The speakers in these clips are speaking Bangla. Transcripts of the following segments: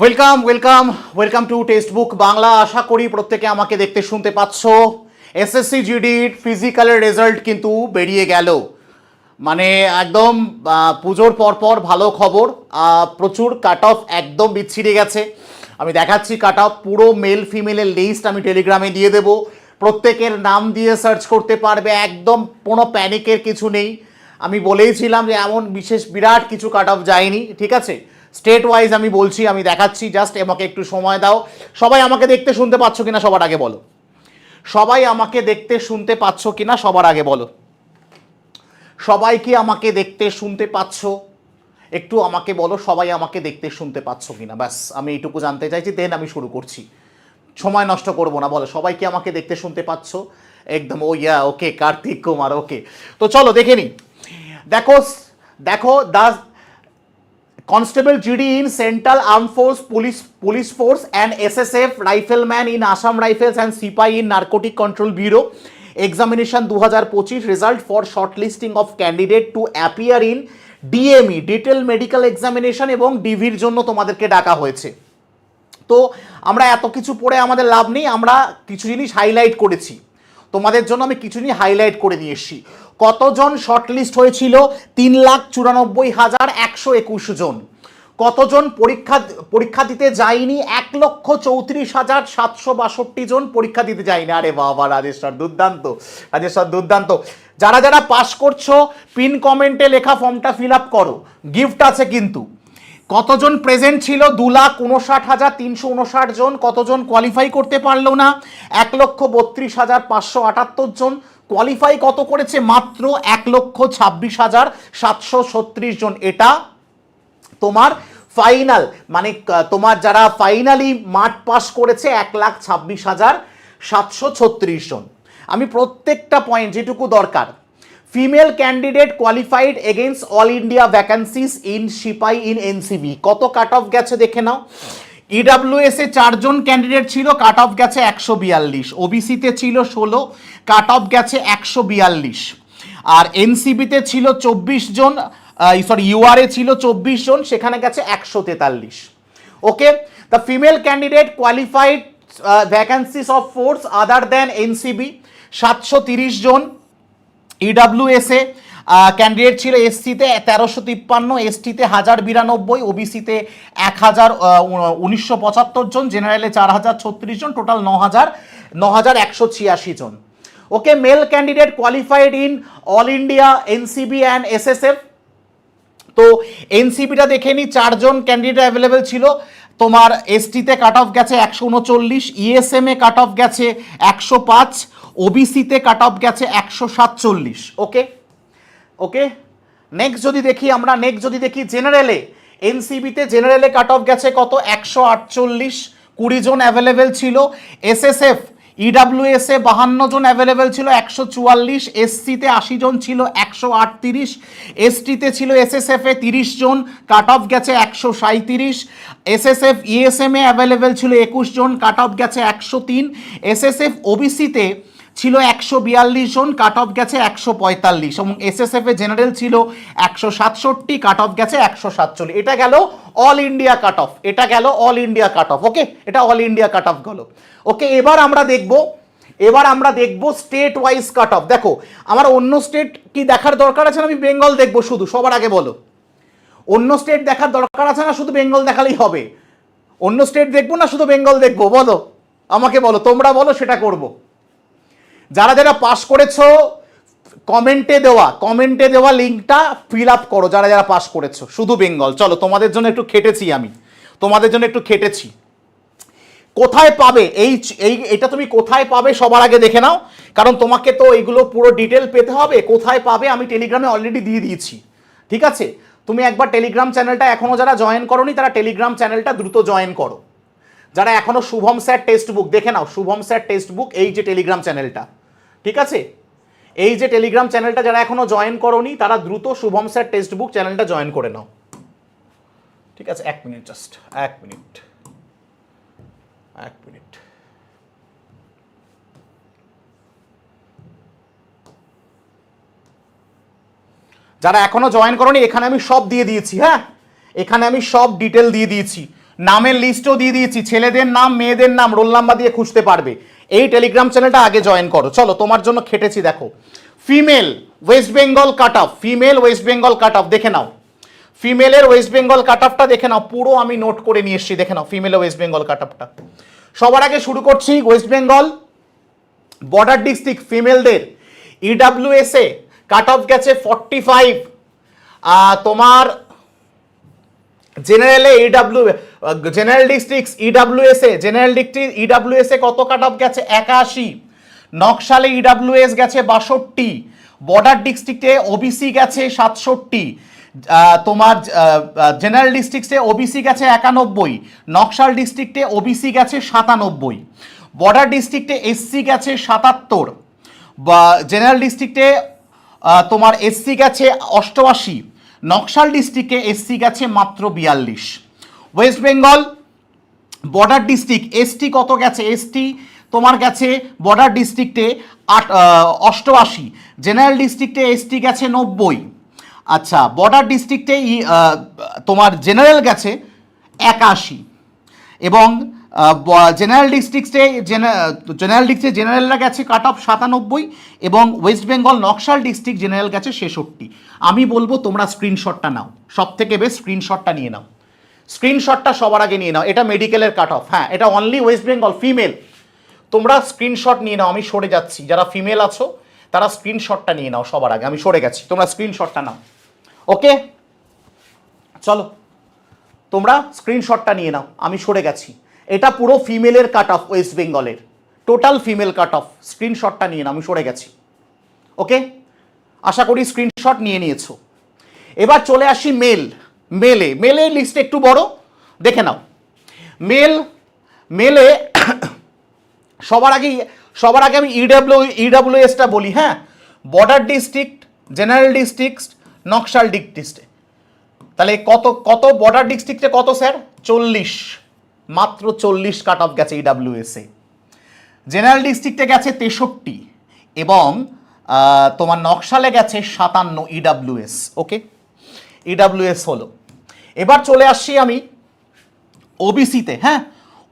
Welcome welcome welcome to textbook Bangla আশা করি প্রত্যেকে আমাকে দেখতে, শুনতে পাচ্ছ। এসএসসি জিডির ফিজিক্যালের রেজাল্ট কিন্তু বেরিয়ে গেল। মানে একদম পুজোর পরপর ভালো খবর। প্রচুর কাট অফ একদম বিচ্ছিরে গেছে। আমি দেখাচ্ছি কাট অফ পুরো মেল ফিমেলের লিস্ট আমি টেলিগ্রামে দিয়ে দেবো। প্রত্যেকের নাম দিয়ে সার্চ করতে পারবে, একদম কোনো প্যানিকের কিছু নেই। আমি বলেইছিলাম যে এমন বিশেষ বিরাট কিছু কাট অফ যায়নি, ঠিক আছে? স্টেট ওয়াইজ আমি বলছি, আমি দেখাচ্ছি জাস্ট আমাকে একটু সময় দাও। সবাই আমাকে দেখতে শুনতে পাচ্ছ কিনা সবার আগে বলো। সবাই আমাকে দেখতে শুনতে পাচ্ছ কিনা সবার আগে বলো। সবাই কি আমাকে দেখতে শুনতে পাচ্ছ? একটু আমাকে বলো, সবাই আমাকে দেখতে শুনতে পাচ্ছ কিনা। ব্যাস, আমি এইটুকু জানতে চাইছি দেন আমি শুরু করছি। সময় নষ্ট করব না, বলো, সবাই কি আমাকে দেখতে শুনতে পাচ্ছ? একদম, ও ইয়া, ওকে, কার্তিক কুমার, ওকে। তো চলো, দেখে নি দেখো দেখো constable GD in central arm force, police police force and S S F rifleman in Assam rifles and সিপাই in narcotic control bureau. Examination দু হাজার পঁচিশ result for shortlisting of candidate to appear in DME detail medical examination এবং ডিভির জন্য তোমাদেরকে ডাকা হয়েছে। তো আমরা এত কিছু পড়ে আমাদের লাভ নেই, আমরা কিছু জিনিস হাইলাইট করেছি। তোমাদের জন্য আমি কিছু নিয়ে হাইলাইট করে নিয়ে এসেছি। কতজন শর্টলিস্ট হয়েছিল? তিন লাখ চুরানব্বই হাজার একশো একুশ জন। কতজন পরীক্ষা পরীক্ষা দিতে যায়নি? এক লক্ষ চৌত্রিশ হাজার সাতশো বাষট্টি জন পরীক্ষা দিতে যায়নি। আরে বাবা, রাজেশ্বর, দুর্দান্ত। রাজেশ্বর, দুর্দান্ত। যারা যারা পাস করছ পিন কমেন্টে লেখা ফর্মটা ফিল আপ করো। গিফট আছে কিন্তু। কতজন প্রেজেন্ট ছিল? দু লাখ উনষাট হাজার তিনশো উনষাট জন। কতজন কোয়ালিফাই করতে পারল না? এক লক্ষ বত্রিশ হাজার পাঁচশো আটাত্তর জন। কোয়ালিফাই কত করেছে? মাত্র এক লক্ষ ছাব্বিশ হাজার সাতশো ছত্রিশ জন। এটা তোমার ফাইনাল মানে তোমার যারা ফাইনালি মাঠ পাস করেছে, এক লাখ ছাব্বিশ হাজার সাতশো ছত্রিশ জন। আমি প্রত্যেকটা পয়েন্ট যেটুকু দরকার female candidate qualified against all India vacancies in সিপাই in NCB কত কাট অফ গেছে দেখে নাও? ইডাব্লিউএস এ চারজন ক্যান্ডিডেট ছিল কাট অফ গেছে একশো বিয়াল্লিশ। ওবিসিতে ছিল ষোলো কাট অফ গেছে একশো বিয়াল্লিশ। আর এনসিবিতে ছিল চব্বিশ জন সরি ইউআরএ ছিল চব্বিশ জন, সেখানে গেছে একশো তেতাল্লিশ। Okay the female candidate qualified vacancies of force other than NCB সাতশো তিরিশ জন। ইডাব্লিউএসএ ক্যান্ডিডেট ছিল এসসিতে তেরোশো তিপ্পান্ন এসটিতে হাজার বিরানব্বই ওবিসিতে এক হাজার উনিশশো পঁচাত্তর জন জেনারেলে চার হাজার ছত্রিশ জন টোটাল ন হাজার ন হাজার একশো ছিয়াশি জন। Okay male candidate qualified in all India NCB and S SSF তো এনসিপিটা দেখে নিই চারজন ক্যান্ডিডেট অ্যাভেলেবেল ছিল। তোমার এসটিতে কাট অফ গেছে একশো উনচল্লিশ ইএসএমে কাট অফ গেছে একশো পাঁচ ওবিসিতে কাট অফ গেছে একশো সাতচল্লিশ ওকে ওকে নেক্সট যদি দেখি আমরা নেক্সট যদি দেখি জেনারেলে এনসিবিতে জেনারেলে কাট অফ গেছে কত? একশো আটচল্লিশ, কুড়ি জন অ্যাভেলেবেল ছিল। এসএসএফ ইডাব্লিউএসএ বাহান্ন জন অ্যাভেলেবেল ছিল, একশো চুয়াল্লিশ এসসিতে আশি জন ছিল, একশো আটত্রিশ এসটিতে ছিল এসএসএফ তিরিশ জন কাট অফ গেছে একশো সাঁত্রিশ এসএসএফ ইএসএম এ অ্যাভেলেবেল ছিল একুশ জন কাট অফ গেছে একশো তিন এসএসএফ ওবিসিতে ছিল একশো বিয়াল্লিশ জন কাট অফ গেছে একশো পঁয়তাল্লিশ। এবং এসএসএফ এ জেনারেল ছিল একশো সাতষট্টি কাট অফ গেছে একশো সাতচল্লিশ। এটা গেল অল ইন্ডিয়া কাট অফ এটা গেল all India cut off okay এটা অল ইন্ডিয়া কাট অফ গেল। ওকে এবার আমরা দেখব, এবার আমরা দেখব স্টেট ওয়াইজ কাট অফ দেখো, আমার অন্য স্টেট কি দেখার দরকার আছে না আমি বেঙ্গল দেখব শুধু, সবার আগে বলো। অন্য স্টেট দেখার দরকার আছে না শুধু বেঙ্গল দেখালেই হবে? অন্য স্টেট দেখব না শুধু বেঙ্গল দেখব, বলো। আমাকে বলো, তোমরা বলো, সেটা করব। যারা যারা পাস করেছ কমেন্টে দেওয়া কমেন্টে দেওয়া লিঙ্কটা ফিল আপ করো, যারা যারা পাস করেছ, শুধু বেঙ্গল। চলো, তোমাদের জন্য একটু খেটেছি আমি। তোমাদের জন্য একটু খেটেছি। কোথায় পাবে? এই এই, এটা তুমি কোথায় পাবে সবার আগে দেখে নাও। কারণ তোমাকে তো এগুলো পুরো ডিটেল পেতে হবে। কোথায় পাবে আমি টেলিগ্রামে অলরেডি দিয়ে দিয়েছি। ঠিক আছে? তুমি একবার টেলিগ্রাম চ্যানেলটা এখনও যারা জয়েন করনি, তারা টেলিগ্রাম চ্যানেলটা দ্রুত জয়েন করো। যারা এখনও শুভম স্যার টেক্সট বুক দেখে নাও, শুভম স্যার টেক্সট বুক এই যে টেলিগ্রাম চ্যানেলটা ঠিক আছে? এই যে টেলিগ্রাম চ্যানেলটা যারা এখনও জয়েন করনি, তারা দ্রুত শুভম স্যার টেক্সট বুক চ্যানেলটা জয়েন করে নাও। ঠিক আছে? এক মিনিট জাস্ট এক মিনিট এক মিনিট যারা এখনও জয়েন করনি, এখানে আমি সব দিয়ে দিয়েছি হ্যাঁ? এখানে আমি সব ডিটেল দিয়ে দিয়েছি। নামের লিস্টও দিয়ে দিয়েছি। ছেলেদের নাম, মেয়েদের নাম রোল নাম্বার দিয়ে খুঁজতে পারবে। এই টেলিগ্রাম চ্যানেলটা আগে জয়েন করো। চলো, তোমার জন্য খেটেছি, দেখো। Female West Bengal cut off female West Bengal cut off দেখে নাও। ফিমেলের ওয়েস্ট বেঙ্গল কাট অফটা দেখে নাও। পুরো আমি নোট করে নিয়ে এসেছি, দেখে নাও ফিমেল ওয়েস্ট বেঙ্গল কাট অফটা সবার আগে শুরু করছি ওয়েস্ট বেঙ্গল বর্ডার ডিস্ট্রিক্ট ফিমেলদের ইডাব্লিউএস এ কাট অফ গেছে ফর্টি ফাইভ তোমার জেনারেলে ইডাব্লিউ জেনারেল ডিস্ট্রিক্টস ইডাব্লিউএস এ জেনারেল ডিস্ট্রিক্ট ইডাব্লিউএস এ কত কাট অফ গেছে? একাশি। নকশালে ইডাব্লিউএস গেছে বাষট্টি। বর্ডার ডিস্ট্রিক্টে ওবিসি গেছে সাতষট্টি। তোমার জেনারেল ডিস্ট্রিক্টে ওবিসি গেছে একানব্বই। নকশাল ডিস্ট্রিক্টে ওবিসি গেছে সাতানব্বই। বর্ডার ডিস্ট্রিক্টে এসসি গেছে সাতাত্তর। বা জেনারেল ডিস্ট্রিক্টে তোমার এসসি গেছে অষ্টআশি। নকশাল ডিস্ট্রিক্টে এসসি গেছে মাত্র বিয়াল্লিশ। West Bengal border district ST কত গেছে? এসটি তোমার গেছে বর্ডার ডিস্ট্রিক্টে আট অষ্টআশি। জেনারেল ডিস্ট্রিক্টে এসটি গেছে নব্বই। আচ্ছা বর্ডার ডিস্ট্রিক্টে তোমার জেনারেল গেছে একাশি। এবং জেনারেল ডিস্ট্রিক্টে জেনারেল ডিস্ট্রিক্টে জেনারেলরা গেছে কাট অফ সাতানব্বই এবং West Bengal Naxal district general গেছে ছেষট্টি। আমি বলব তোমরা স্ক্রিনশটটা নাও। সব থেকে বেশ স্ক্রিনশটটা নিয়ে নাও। স্ক্রিনশটটা সবার আগে নিয়ে নাও। এটা মেডিকেলের কাট অফ হ্যাঁ এটা অনলি ওয়েস্ট বেঙ্গল ফিমেল তোমরা স্ক্রিনশট নিয়ে নাও, আমি সরে যাচ্ছি। যারা ফিমেল আছো, তারা স্ক্রিনশটটা নিয়ে নাও সবার আগে। আমি সরে গেছি। তোমরা স্ক্রিনশটটা নাও। ওকে চলো। তোমরা স্ক্রিনশটটা নিয়ে নাও। আমি সরে গেছি। এটা পুরো ফিমেলের কাট অফ ওয়েস্ট বেঙ্গলের টোটাল ফিমেল কাট অফ স্ক্রিনশটটা নিয়ে নাও। আমি সরে গেছি। ওকে আশা করি স্ক্রিনশট নিয়ে নিয়েছো। এবার চলে আসি মেল মেলে মেলের লিস্ট একটু বড়, দেখে নাও। মেল, মেলে সবার আগে সবার আগে আমি ইডাব্লিউ ইডাব্লিউএসটা বলি হ্যাঁ? Border district general district Naxal district তাহলে কত কত বর্ডার ডিস্ট্রিক্টে কত, স্যার? চল্লিশ। মাত্র চল্লিশ কাট অফ গেছে ইডাব্লিউএসে জেনারেল ডিস্ট্রিক্টে গেছে তেষট্টি এবং তোমার নকশালে গেছে সাতান্ন ইডাব্লিউএস ওকে ইডাব্লিউএস হলো। এবার চলে আসছি আমি ওবিসিতে হ্যাঁ?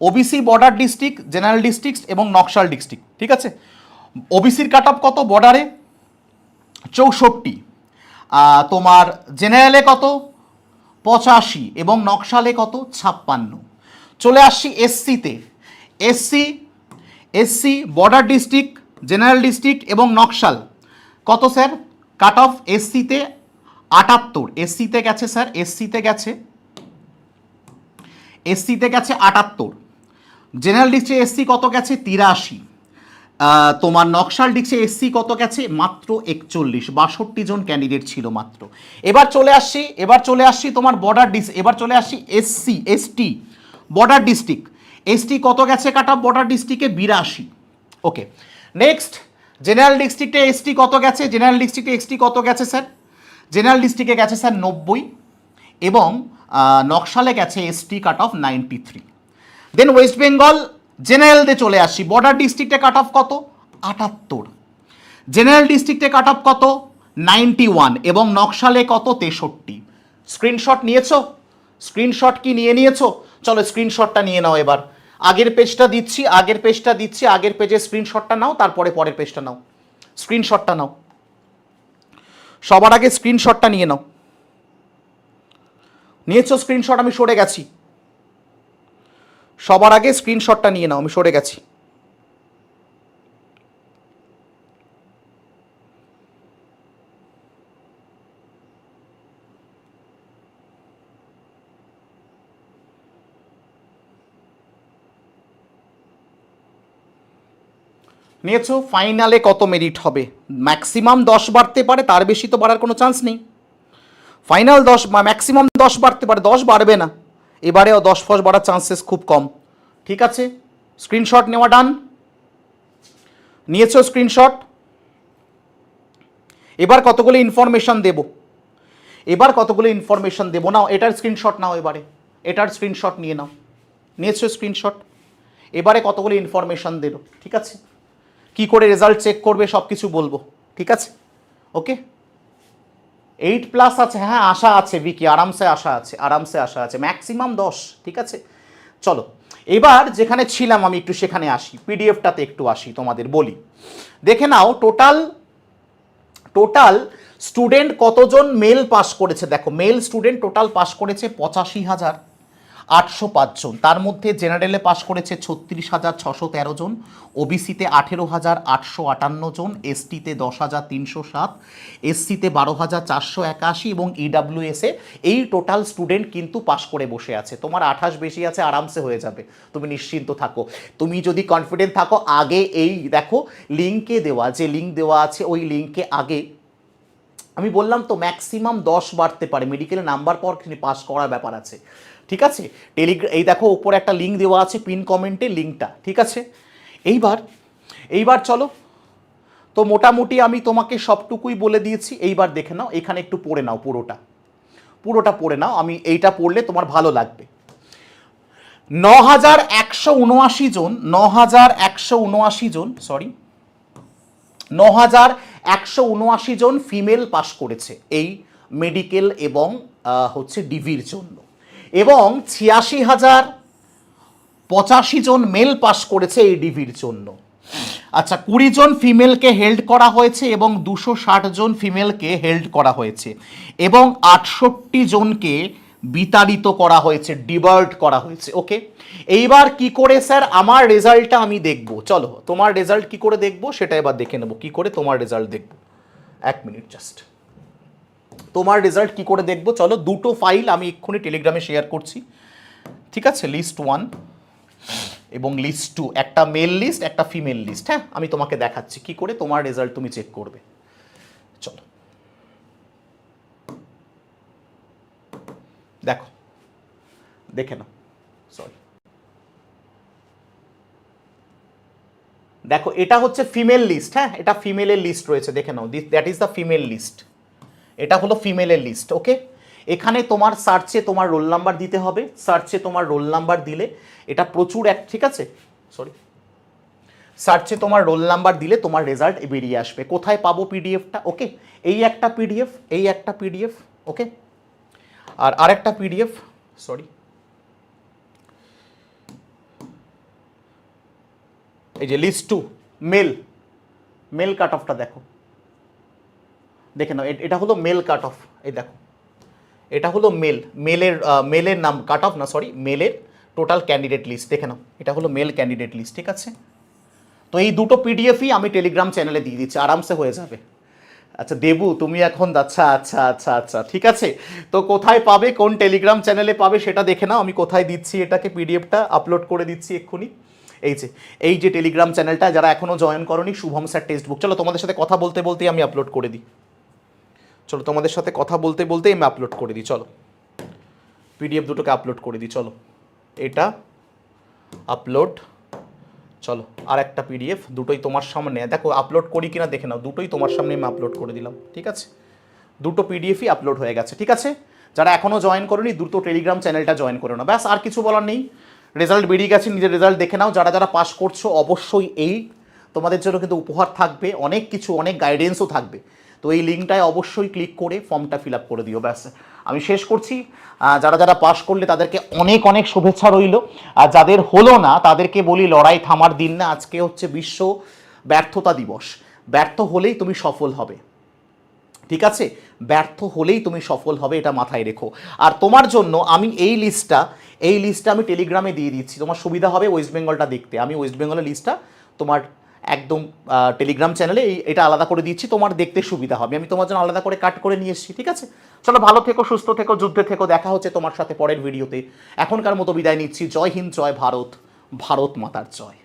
OBC border district general district এবং নকশাল ডিস্ট্রিক্ট ঠিক আছে? ওবিসির কাট অফ কত? বর্ডারে চৌষট্টি। তোমার জেনারেলে কত? পঁচাশি এবং নকশালে কত? ছাপ্পান্ন। চলে আসছি এসসিতে SC SC border district general district এবং নকশাল। কত, স্যার? কাট অফ এসসিতে আটাত্তর। এসসিতে গেছে, স্যার? এসসিতে গেছে। এসসিতে গেছে আটাত্তর। জেনারেল ডিস্ট্রিক্টে এসসি কত গেছে? তিরাশি। তোমার নকশাল ডিস্ট্রিক্টে এসসি কত গেছে? মাত্র একচল্লিশ। বাষট্টি জন ক্যান্ডিডেট ছিল মাত্র। এবার চলে আসছি এবার চলে আসছি তোমার বর্ডার ডিস এবার চলে আসছি SC ST border district ST কত গেছে কাটা? বর্ডার ডিস্ট্রিক্টে বিরাশি। ওকে নেক্সট জেনারেল ডিস্ট্রিক্টে এসটি কত গেছে? জেনারেল ডিস্ট্রিক্টে এসটি কত গেছে, স্যার? জেনারেল ডিস্ট্রিক্টে গেছে স্যার নব্বই এবং নকশালে গেছে ST cut off ninety three then West Bengal জেনারেলতে চলে আসি। বর্ডার ডিস্ট্রিক্টে কাট অফ কত? আটাত্তর। জেনারেল ডিস্ট্রিক্টে কাট অফ কত? নাইনটি ওয়ান এবং নকশালে কত? তেষট্টি। স্ক্রিনশট নিয়েছো? স্ক্রিনশট কি নিয়ে নিয়েছো? চলো স্ক্রিনশটটা নিয়ে নাও এবার। আগের পেজটা দিচ্ছি, আগের পেজটা দিচ্ছি, আগের পেজের স্ক্রিনশটটা নাও, তারপরে পরের পেজটা নাও। স্ক্রিনশটটা নাও। সবার আগে স্ক্রিনশটটা নিয়ে নাও। নিয়েছো স্ক্রিনশট আমি সরে গেছি। সবার আগে স্ক্রিনশটটা নিয়ে নাও, আমি সরে গেছি। নিয়েছো? ফাইনালে কত মেরিট হবে? ম্যাক্সিমাম দশ বাড়তে পারে, তার বেশি তো বাড়ার কোনো চান্স নেই। ফাইনাল দশ ম্যাক্সিমাম দশ বাড়তে পারে, দশ বাড়বে না। এবারেও দশ ফস বাড়ার চান্সেস খুব কম। ঠিক আছে? স্ক্রিনশট নেওয়া ডান নিয়েছো স্ক্রিনশট এবার কতগুলো ইনফরমেশন দেব? এবার কতগুলো ইনফরমেশন দেবো? নাও, এটার স্ক্রিনশট নাও এবারে। এটার স্ক্রিনশট নিয়ে নাও। নিয়েছো স্ক্রিনশট এবারে কতগুলো ইনফরমেশন দিল ঠিক আছে? কি করে রেজাল্ট চেক করবে সব কিছু বলব, ঠিক আছে? ওকে এইট প্লাস আছে হ্যাঁ আশা আছে বিকি আরামসে আশা আছে, আরামসে আশা আছে ম্যাক্সিমাম দশ, ঠিক আছে? চলো, এবার যেখানে ছিলাম আমি একটু সেখানে আসি পিডিএফটাতে একটু আসি তোমাদের বলি। দেখে নাও টোটাল টোটাল স্টুডেন্ট কতজন মেল পাস করেছে? দেখো মেল স্টুডেন্ট টোটাল পাস করেছে পঁচাশি হাজার। আটশো পাঁচজন তার মধ্যে জেনারেলে পাশ করেছে ছত্রিশ হাজার ছশো তেরো জন, ওবিসিতে আঠেরো হাজার আটশো আটান্ন জন, এসটিতে দশ হাজার তিনশো সাত, এসসিতে বারো হাজার চারশো একাশি এবং ইডাব্লিউএসে এই টোটাল স্টুডেন্ট কিন্তু পাস করে বসে আছে। তোমার আঠাশ বেশি আছে, আরামসে হয়ে যাবে। তুমি নিশ্চিন্ত থাকো। তুমি যদি কনফিডেন্ট থাকো, আগে এই দেখো লিঙ্কে দেওয়া, যে লিঙ্ক দেওয়া আছে, ওই লিঙ্কে আগে আমি বললাম তো ম্যাক্সিমাম দশ বাড়তে পারে মেডিকেলে নাম্বার পর পাস করার ব্যাপার আছে। ঠিক আছে? টেলিগ্রাম এই দেখো ওপরে একটা লিঙ্ক দেওয়া আছে পিন কমেন্টে লিঙ্কটা ঠিক আছে? এইবার এইবার চলো। তো মোটামুটি আমি তোমাকে সবটুকুই বলে দিয়েছি, এইবার দেখে নাও, এখানে একটু পড়ে নাও পুরোটা। পুরোটা পড়ে নাও, আমি এইটা পড়লে তোমার ভালো লাগবে। ন হাজার একশো উনআশি জন ন হাজার একশো উনআশি জন সরি ন হাজার একশো উনআশি জন ফিমেল পাশ করেছে এই মেডিকেল এবং হচ্ছে ডিভির জন্য। এবং ছিয়াশি হাজার পঁচাশি জন মেল পাশ করেছে এই ডিভির জন্য। আচ্ছা কুড়ি জন ফিমেলকে হেল্ড করা হয়েছে এবং দুশো ষাট জন ফিমেলকে হেল্ড করা হয়েছে। এবং আটষট্টি জনকে বিতাড়িত করা হয়েছে ডিবার্ট করা হয়েছে ওকে এইবার কি করে স্যার আমার রেজাল্টটা আমি দেখব। চলো, তোমার রেজাল্ট কি করে দেখব? সেটা এবার দেখে নেব। কি করে তোমার রেজাল্ট দেখব? এক মিনিট জাস্ট তোমার রেজাল্ট কি করে দেখব? চলো, দুটো ফাইল আমি এক্ষুনি টেলিগ্রামে শেয়ার করছি। ঠিক আছে? লিস্ট ওয়ান এবং লিস্ট টু একটা মেল লিস্ট একটা ফিমেল লিস্ট হ্যাঁ? আমি তোমাকে দেখাচ্ছি। কি করে তোমার রেজাল্ট তুমি চেক করবে। চলো। দেখো। দেখে নাও। সরি দেখো, এটা হচ্ছে ফিমেল লিস্ট হ্যাঁ? এটা ফিমেলের লিস্ট রয়েছে, দেখে নাও। That is the female list এটা হলো ফিমেলের লিস্ট ওকে এখানে তোমার সার্চে তোমার রোল নাম্বার দিতে হবে। সার্চে তোমার রোল নাম্বার দিলে এটা প্রচুর এক ঠিক আছে? সরি সার্চে তোমার রোল নাম্বার দিলে তোমার রেজাল্ট বেরিয়ে আসবে। কোথায় পাবো পিডিএফটা ওকে এই একটা পিডিএফ এই একটা পিডিএফ ওকে আর আরেকটা পিডিএফ সরি এই যে list two male male cut অফটা দেখো। দেখে নাও এটা হলো মেল কাট অফ এই দেখো। এটা হলো মেল মেলের মেলের নাম কাট অফ না সরি মেলের টোটাল ক্যান্ডিডেট লিস্ট দেখে নাও, এটা হলো মেল ক্যান্ডিডেট লিস্ট ঠিক আছে? তো এই দুটো পিডিএফই আমি টেলিগ্রাম চ্যানেলে দিয়ে দিচ্ছি, আরামসে হয়ে যাবে। আচ্ছা দেবু, তুমি এখন আচ্ছা আচ্ছা আচ্ছা আচ্ছা ঠিক আছে? তো কোথায় পাবে, কোন টেলিগ্রাম চ্যানেলে পাবে সেটা দেখে নাও, আমি কোথায় দিচ্ছি এটাকে, পিডিএফটা আপলোড করে দিচ্ছি এক্ষুনি। এই যে এই যে টেলিগ্রাম চ্যানেলটা, যারা এখনও জয়েন করনি, শুভম স্যার টেক্সট বুক চলো, তোমাদের সাথে কথা বলতে বলতেই আমি আপলোড করে দিই। চলো, তোমাদের সাথে কথা বলতে বলতেই আমি আপলোড করে দিই, চলো। পিডিএফ দুটোকে আপলোড করে দিই, চলো। এটা আপলোড চলো আর একটা পিডিএফ দুটোই তোমার সামনে। দেখো আপলোড করি কিনা দেখে নাও, দুটোই তোমার সামনে আমি আপলোড করে দিলাম, ঠিক আছে? দুটো পিডিএফই আপলোড হয়ে গেছে, ঠিক আছে? যারা এখনও জয়েন করেনি, দ্রুত টেলিগ্রাম চ্যানেলটা জয়েন করে নাও। ব্যাস, আর কিছু বলার নেই। রেজাল্ট বেরিয়ে গেছে, নিজের রেজাল্ট দেখে নাও। যারা যারা পাস করছ, অবশ্যই এই তোমাদের জন্য কিন্তু উপহার থাকবে, অনেক কিছু, অনেক গাইডেন্সও থাকবে। তো এই লিঙ্কটায় অবশ্যই ক্লিক করে ফর্মটা ফিল আপ করে দিও, ব্যাস। আমি শেষ করছি। যারা যারা পাশ করলে তাদেরকে অনেক অনেক শুভেচ্ছা রইল। আর যাদের হলো না, তাদেরকে বলি লড়াই থামার দিন না। আজকে হচ্ছে বিশ্ব ব্যর্থতা দিবস। ব্যর্থ হলেই তুমি সফল হবে। ঠিক আছে? ব্যর্থ হলেই তুমি সফল হবে, এটা মাথায় রেখো। আর তোমার জন্য আমি এই লিস্টটা এই লিস্টটা আমি টেলিগ্রামে দিয়ে দিচ্ছি। তোমার সুবিধা হবে ওয়েস্ট বেঙ্গলটা দেখতে। আমি ওয়েস্ট বেঙ্গলের লিস্টটা তোমার একদম টেলিগ্রাম চ্যানেলে এই, এটা আলাদা করে দিচ্ছি, তোমার দেখতে সুবিধা হবে। আমি তোমার জন্য আলাদা করে কাট করে নিয়ে এসেছি, ঠিক আছে? চলো, ভালো থেকো, সুস্থ থেকো, যুদ্ধে থেকো, দেখা হচ্ছে তোমার সাথে পরের ভিডিওতে এখনকার মতো বিদায় নিচ্ছি। জয় হিন্দ, জয় ভারত ভারত মাতার জয়।